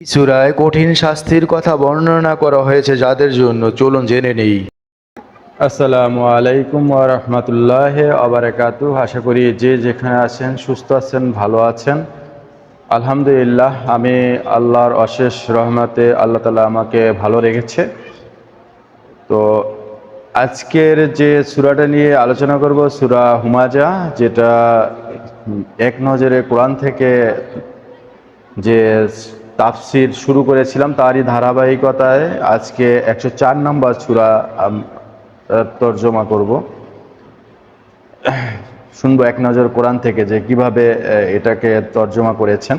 সুরায় কঠিন শাস্তির কথা বর্ণনা করা হয়েছে যাদের জন্য চলুন জেনে নেই। আসসালামু আলাইকুম রহমতুল্লাহ আবরাকাতু আশা করি যে যেখানে আছেন, সুস্থ আছেন, ভালো আছেন। আলহামদুলিল্লাহ, আমি আল্লাহর অশেষ রহমতে আল্লাহ তালা আমাকে ভালো রেখেছে। তো আজকের যে সুরাটা নিয়ে আলোচনা করব, সুরা হুমাজা, যেটা এক নজরে কোরআন থেকে যে তাফসির শুরু করেছিলাম তারই ধারাবাহিকতায়। আজকে একশো চার নম্বর আহ, তর্জমা করব। শুনব এক নজর কোরআন থেকে যে কীভাবে এটাকে তর্জমা করেছেন।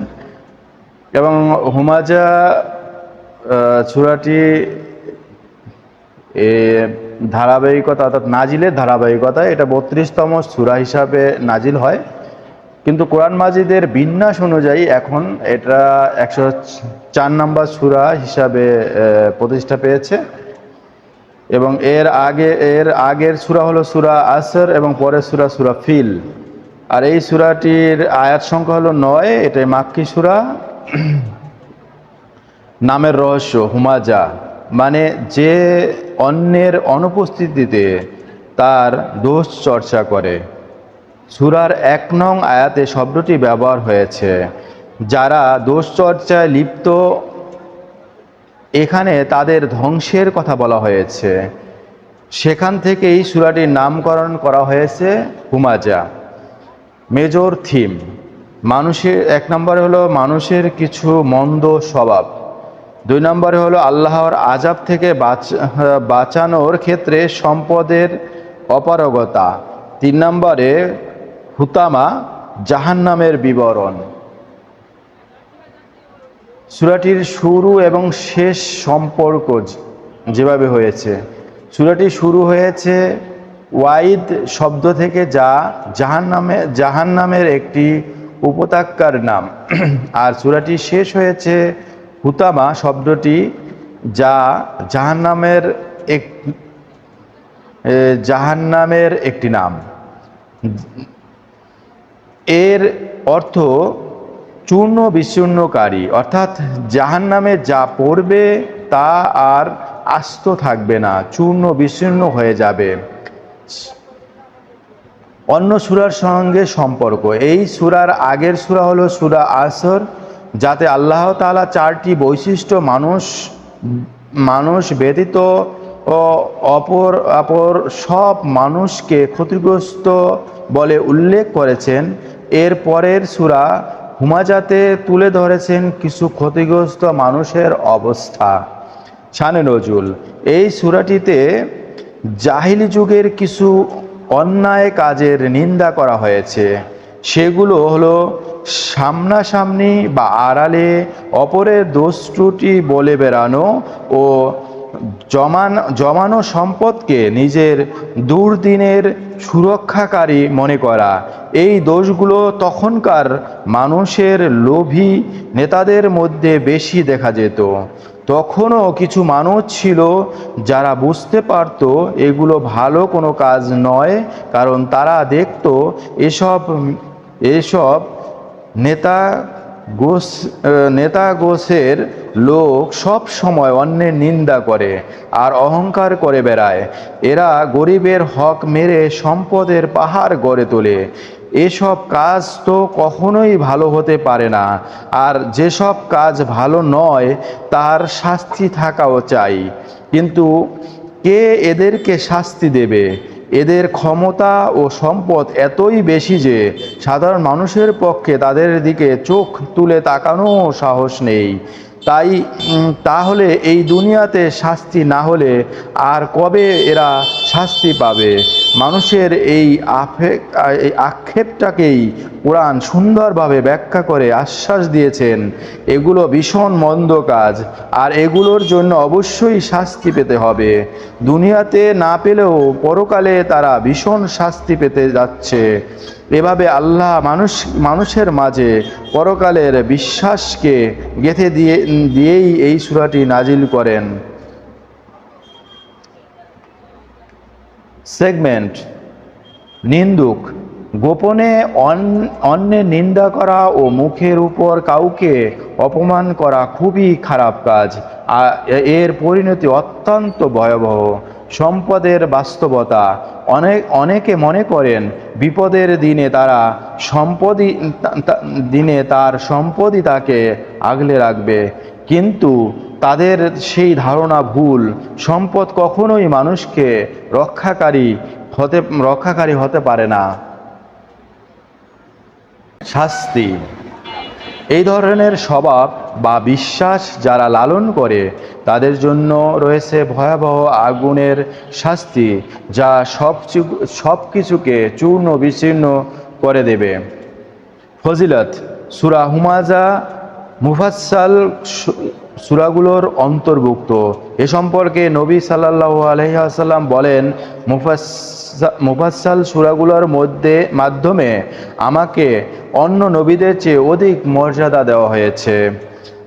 এবং হুমাজা এ ধারাবাহিকতা অর্থাৎ নাজিলের ধারাবাহিকতা এটা বত্রিশতম সূরা হিসাবে নাজিল হয়। কিন্তু কোরআন মাজিদের বিন্যাস অনুযায়ী এখন এটা একশো চার নম্বর সূরা হিসাবে প্রতিষ্ঠা পেয়েছে। এবং এর আগে, এর আগের সূরা হলো সুরা আসর এবং পরের সূরা সূরা ফিল। আর এই সূরাটির আয়াত সংখ্যা হলো নয়, এটাই মাক্কি সূরা। নামের রহস্য, হুমাজা। মানে যে অন্যের অনুপস্থিতিতে তার দোষ চর্চা করে। সুরার এক নং আয়াতে শব্দটি ব্যবহার হয়েছে। যারা দোষচর্চায় লিপ্ত, এখানে তাদের ধ্বংসের কথা বলা হয়েছে। সেখান থেকেই সুরাটির নামকরণ করা হয়েছে হুমাজা। মেজর থিম, মানুষের, এক নম্বরে হলো মানুষের কিছু মন্দ স্বভাব। দুই নম্বরে হলো আল্লাহর আজাব থেকে বাঁচ- বাঁচানোর ক্ষেত্রে সম্পদের অপারগতা। তিন নম্বরে হুতামা জাহান্নামের বিবরণ। সূরাটির শুরু এবং শেষ সম্পর্ক যেভাবে হয়েছে। সূরাটি শুরু হয়েছে ওয়াইদ শব্দ থেকে যা জাহান্নামে জাহান্নামের একটি উপত্যকার নাম। আর সূরাটি শেষ হয়েছে হুতামা শব্দটি যা জাহান্নামের এক জাহান্নামের একটি নাম। এর অর্থ চূর্ণ বিচূর্ণকারী, অর্থাৎ জাহান নামে যা পড়বে তা আর আস্ত থাকবে না, চূর্ণ বিচূর্ণ হয়ে যাবে। অন্য সুরার সঙ্গে সম্পর্ক, এই সুরার আগের সুরা হলো সুরা আসর, যাতে আল্লাহ তাআলা চারটি বৈশিষ্ট্য মানুষ মানুষ ব্যতীত অপর অপর সব মানুষকে ক্ষতিগ্রস্ত বলে উল্লেখ করেছেন। এর পরের সুরা হুমাজাতে তুলে ধরেছেন কিছু ক্ষতিগ্রস্ত মানুষের অবস্থা। শানে নজুল, এই সুরাটিতে জাহিলি যুগের কিছু অন্যায় কাজের নিন্দা করা হয়েছে। সেগুলো হলো সামনাসামনি বা আড়ালে অপরের দোষ ত্রুটি বলে বেড়ানো ও জমান, জমানো সম্পদকে নিজের দুর্দিনের সুরক্ষাকারী মনে করা। এই দোষগুলো তখনকার মানুষের লোভী নেতাদের মধ্যে বেশি দেখা যেত। তখনও কিছু মানুষ ছিল যারা বুঝতে পারত এগুলো ভালো কোনো কাজ নয়, কারণ তারা দেখত এসব এসব নেতা গোস নেতা গোছের লোক সব সময় অন্যের নিন্দা করে আর অহংকার করে বেড়ায়। এরা গরিবের হক মেরে সম্পদের পাহাড় গড়ে তোলে। এসব কাজ তো কখনোই ভালো হতে পারে না। আর যেসব কাজ ভালো নয়, তার শাস্তি থাকাও চাই। কিন্তু কে এদেরকে শাস্তি দেবে? এদের ক্ষমতা ও সম্পদ এতই বেশি যে সাধারণ মানুষের পক্ষে তাদের দিকে চোখ তুলে তাকানো সাহস নেই। তাই তাহলে এই দুনিয়াতে শাস্তি না হলে আর কবে এরা শাস্তি পাবে? মানুষের এই আফে- এই আক্ষেপটাকেই কোরআন সুন্দরভাবে ব্যাখ্যা করে আশ্বাস দিয়েছেন, এগুলো ভীষণ মন্দ কাজ, আর এগুলোর জন্য অবশ্যই শাস্তি পেতে হবে। দুনিয়াতে না পেলেও পরকালে তারা ভীষণ শাস্তি পেতে যাচ্ছে। এভাবে আল্লাহ মানুষ, মানুষের মাঝে পরকালের বিশ্বাসকে গেঁথে দিয়ে, দিয়েই এই সূরাটি নাজিল করেন। সেগমেন্ট, নিন্দুক, গোপনে অন- অন্যের নিন্দা করা ও মুখের উপর কাউকে অপমান করা খুবই খারাপ কাজ। এর পরিণতি অত্যন্ত ভয়াবহ। সম্পদের বাস্তবতা। অনেক অনেকে মনে করেন বিপদের দিনে তারা তা- দিনে তার সম্পদই তাকে আগলে রাখবে। কিন্তু তাদের সেই ধারণা ভুল। সম্পদ কখনোই মানুষকে রক্ষাকারী হতে রক্ষাকারী হতে পারে না। শাস্তি। এই ধরনের স্বভাব বা বিশ্বাস যারা লালন করে, তাদের জন্য রয়েছে ভয়াবহ আগুনের শাস্তি, যা সব সব কিছুকে চূর্ণ বিচীর্ণ করে দেবে। ফজিলত। সুরা হুমাজা মুফাসাল সুরাগুলোর অন্তর্ভুক্ত। এ সম্পর্কে নবী সাল্লাল্লাহু আলাইহি বলেন মুফাসাল সুরাগুলোর মধ্যে, মাধ্যমে আমাকে অন্য নবীদের চেয়ে অধিক মর্যাদা দেওয়া হয়েছে।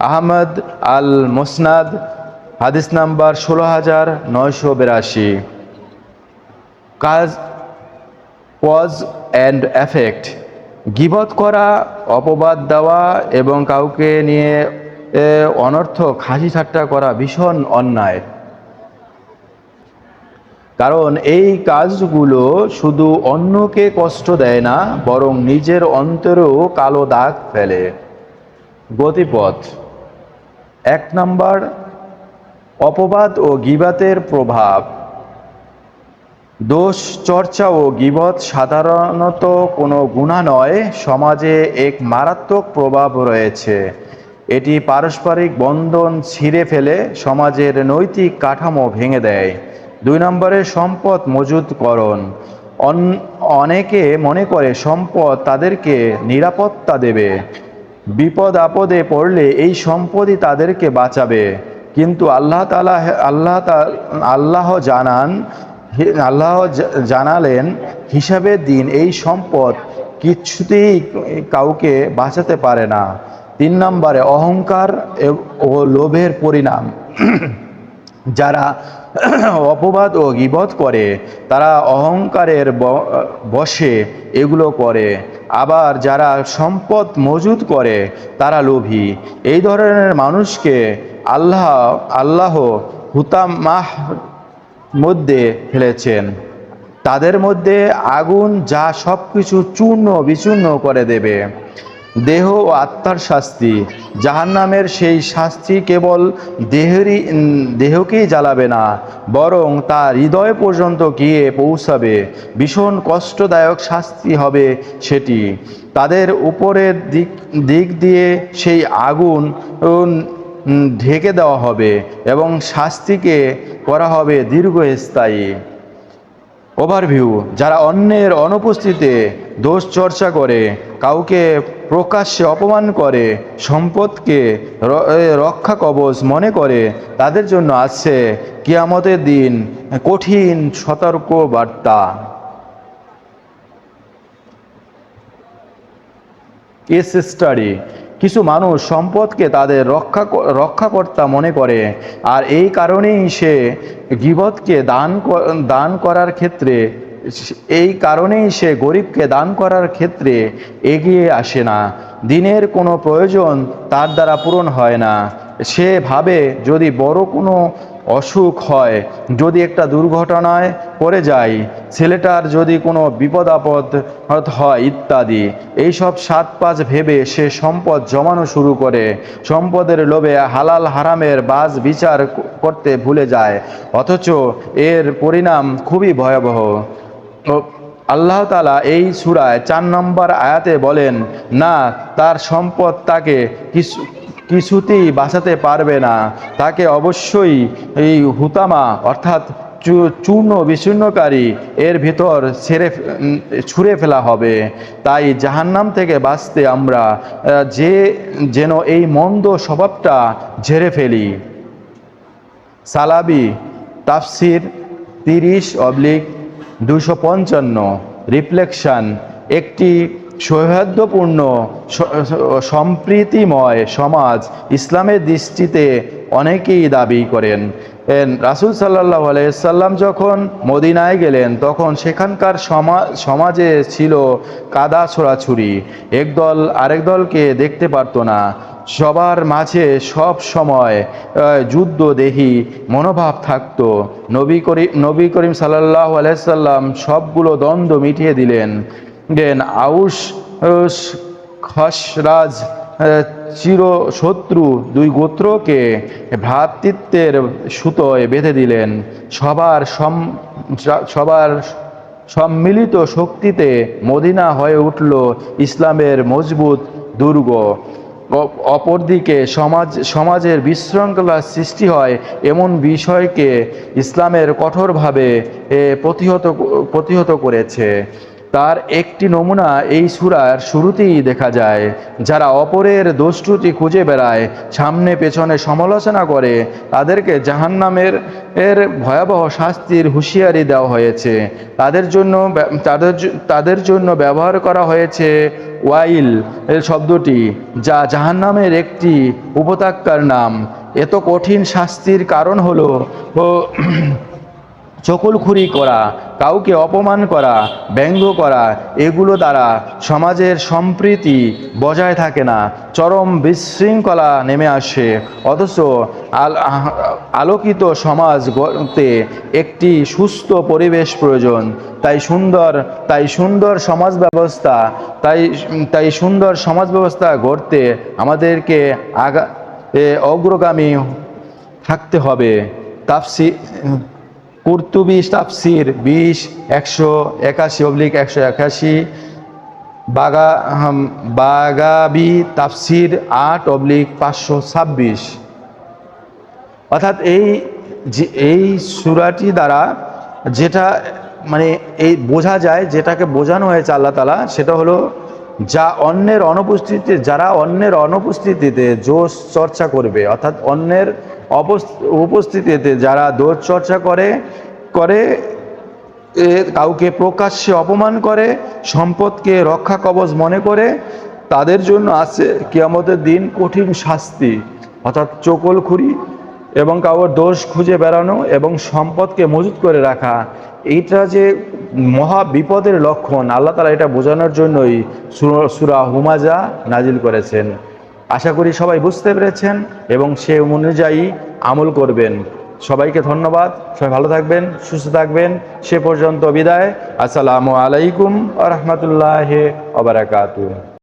আহমদ আল মুসনাদ হাদিস নাম্বার ষোলো হাজার নয়শো বিরাশি। কাজ কজ অ্যান্ড এফেক্ট। গিবত করা, অপবাদ দেওয়া এবং কাউকে নিয়ে অনর্থক হাসি ঠাট্টা করা ভীষণ অন্যায়। কারণ এই কাজগুলো শুধু অন্যকে কষ্ট দেয় না, বরং নিজের অন্তরেও কালো দাগ ফেলে। গতিপথ। এক নাম্বার, অপবাদ ও গিবাতের প্রভাব। দোষ, চর্চা ও গিবত সাধারণত কোনো গুণা নয়, সমাজে এক মারাত্মক প্রভাব রয়েছে। এটি পারস্পরিক বন্ধন ছিঁড়ে ফেলে সমাজের নৈতিক কাঠামো ভেঙে দেয়। দুই নম্বরে সম্পদ মজুদকরণ অন- অনেকে মনে করে সম্পদ তাদেরকে নিরাপত্তা দেবে। বিপদ আপদে পড়লে এই সম্পদই তাদেরকে বাঁচাবে। কিন্তু আল্লাহ তালা, আল্লাহ আল্লাহ জানান আল্লাহ জানালেন, হিসাবের দিন এই সম্পদ কিছুতেই কাউকে বাঁচাতে পারে না। তিন নম্বরে অহংকার ও লোভের পরিণাম। যারা অপবাদ ও গিবত করে, তারা অহংকারের বসে এগুলো করে। আবার যারা সম্পদ মজুদ করে, তারা লোভী। এই ধরনের মানুষকে আল্লাহ আল্লাহ হুতামাহ মধ্যে ফেলেছেন। তাদের মধ্যে আগুন যা সব কিছু চূর্ণ বিচূর্ণ করে দেবে। দেহ ও আত্মার শাস্তি। জাহান্নামের সেই শাস্তি কেবল দেহেরই দেহকেই জ্বালাবে না, বরং তা হৃদয় পর্যন্ত গিয়ে পৌঁছাবে। ভীষণ কষ্টদায়ক শাস্তি হবে সেটি। তাদের উপরের দিক দিক দিয়ে সেই আগুন ঢেকে দেওয়া হবে এবং শাস্তিকে করা হবে দীর্ঘস্থায়ী। ওভারভিউ যারা অন্যের অনুপস্থিতিতে দোষ চর্চা করে, কাউকে প্রকাশ্যে অপমান করে, সম্পদকে রক্ষা কবচ মনে করে, তাদের জন্য আছে কিয়ামতের দিন কঠিন সতর্ক বার্তা কেস স্টাডি কিছু মানুষ সম্পদকে তাদের রক্ষা রক্ষাকর্তা মনে করে, আর এই কারণেই সে গিবতকে দান দান করার ক্ষেত্রে, এই কারণেই সে গরিবকে দান করার ক্ষেত্রে এগিয়ে আসে না। দিনের কোনো প্রয়োজন তার দ্বারা পূরণ হয় না। সে ভাবে যদি বড় কোনো অসুখ হয়, যদি একটা দুর্ঘটনায় পড়ে যায়, ছেলেটার যদি কোনো বিপদ আপদ হয় ইত্যাদি, এইসব সাত পাঁচ ভেবে সে সম্পদ জমানো শুরু করে। সম্পদের লোভে হালাল হারামের বাজ বিচার করতে ভুলে যায়, অথচ এর পরিণাম খুবই ভয়াবহ। আল্লাহ তালা এই সুরায় চার নম্বর আয়াতে বলেন, না, তার সম্পদ তাকে কিছু কিছুতেই বাঁচাতে পারবে না। তাকে অবশ্যই এই হুতামা, অর্থাৎ চূর্ণ বিচূর্ণকারী এর ভিতর ছেড়ে ছুঁড়ে ফেলা হবে। তাই জাহান্নাম থেকে বাঁচতে আমরা যে, যেন এই মন্দ স্বভাবটা ঝেড়ে ফেলি। সালাবি, তাফসির তিরিশ অবলিক দুশো পঞ্চান্ন, রিফ্লেকশন, একটি সৌহার্দ্যপূর্ণ সম্প্রীতিময় সমাজ ইসলামের দৃষ্টিতে অনেকেই দাবি করেন। রাসুল সাল্লাহ আলাইসাল্লাম যখন মদিনায় গেলেন, তখন সেখানকার সমা- সমাজে ছিল কাদা ছোড়াছুরি একদল আরেক দলকে দেখতে পারতো না। সবার মাঝে সব সময় যুদ্ধ দেহি মনোভাব থাকত। নবী করিম নবী করিম সাল্লাহ আলাইসাল্লাম সবগুলো দ্বন্দ্ব মিটিয়ে দিলেন। আউস খসরাজ আহ, চির শত্রু দুই গোত্রকে ভ্রাতৃত্বের সুতোয় বেঁধে দিলেন। সবার সম সবার সম্মিলিত শক্তিতে মদিনা হয়ে উঠল ইসলামের মজবুত দুর্গ। অপরদিকে সমাজ সমাজের বিশৃঙ্খলা সৃষ্টি হয় এমন বিষয়কে ইসলামের কঠোরভাবে প্রতিহত প্রতিহত করেছে। তার একটি নমুনা এই সুরার শুরুতেই দেখা যায়, যারা অপরের দোষটুটি খুঁজে বেড়ায়, সামনে পেছনে সমালোচনা করে, তাদেরকে জাহান্নামের এর ভয়াবহ শাস্তির হুঁশিয়ারি দেওয়া হয়েছে। তাদের জন্য তাদের তাদের জন্য ব্যবহার করা হয়েছে ওয়াইল এর শব্দটি, যা জাহান্নামের একটি উপত্যকার নাম। এত কঠিন শাস্তির কারণ হলো, ও চকলখুরি করা, কাউকে অপমান করা, ব্যঙ্গ করা, এগুলো দ্বারা সমাজের সম্প্রীতি বজায় থাকে না, চরম বিশৃঙ্খলা নেমে আসে। অথচ আল আলোকিত সমাজ গড়তে একটি সুস্থ পরিবেশ প্রয়োজন। তাই সুন্দর তাই সুন্দর সমাজ ব্যবস্থা তাই তাই সুন্দর সমাজ ব্যবস্থা গড়তে আমাদেরকে আগা অগ্রগামী থাকতে হবে। তাপসি কুর্তুবি তাফসির বিশ, একশো একাশি অবলিক একশো একাশি। বাগা বাগাবি তাফসির আট অবলিক পাঁচশো ছাব্বিশ। অর্থাৎ এই যে, এই সুরাটি দ্বারা যেটা মানে এই বোঝা যায়, যেটাকে বোঝানো হয়েছে আল্লাহ তালা সেটা হলো যা অন্যের অনুপস্থিতিতে, যারা অন্যের অনুপস্থিতিতে জোশ চর্চা করবে, অর্থাৎ অন্যের উপস্থিতিতে যারা দোষ চর্চা করে করে কাউকে প্রকাশ্যে অপমান করে, সম্পদকে রক্ষা কবচ মনে করে, তাদের জন্য আছে কিয়ামতের দিন কঠিন শাস্তি, অর্থাৎ চকলখুরি এবং কাউর দোষ খুঁজে বেড়ানো এবং সম্পদকে মজুত করে রাখা, এইটা যে মহা বিপদের লক্ষণ, আল্লাহ তালা এটা বোঝানোর জন্যই সুরা হুমাজা নাজিল করেছেন। আশা করি সবাই বুঝতে পেরেছেন এবং সে অনুযায়ী আমল করবেন। সবাইকে ধন্যবাদ। সবাই ভালো থাকবেন, সুস্থ থাকবেন। সে পর্যন্ত বিদায়। আসসালামু আলাইকুম আ রহমতুল্লাহ আবরাকাতু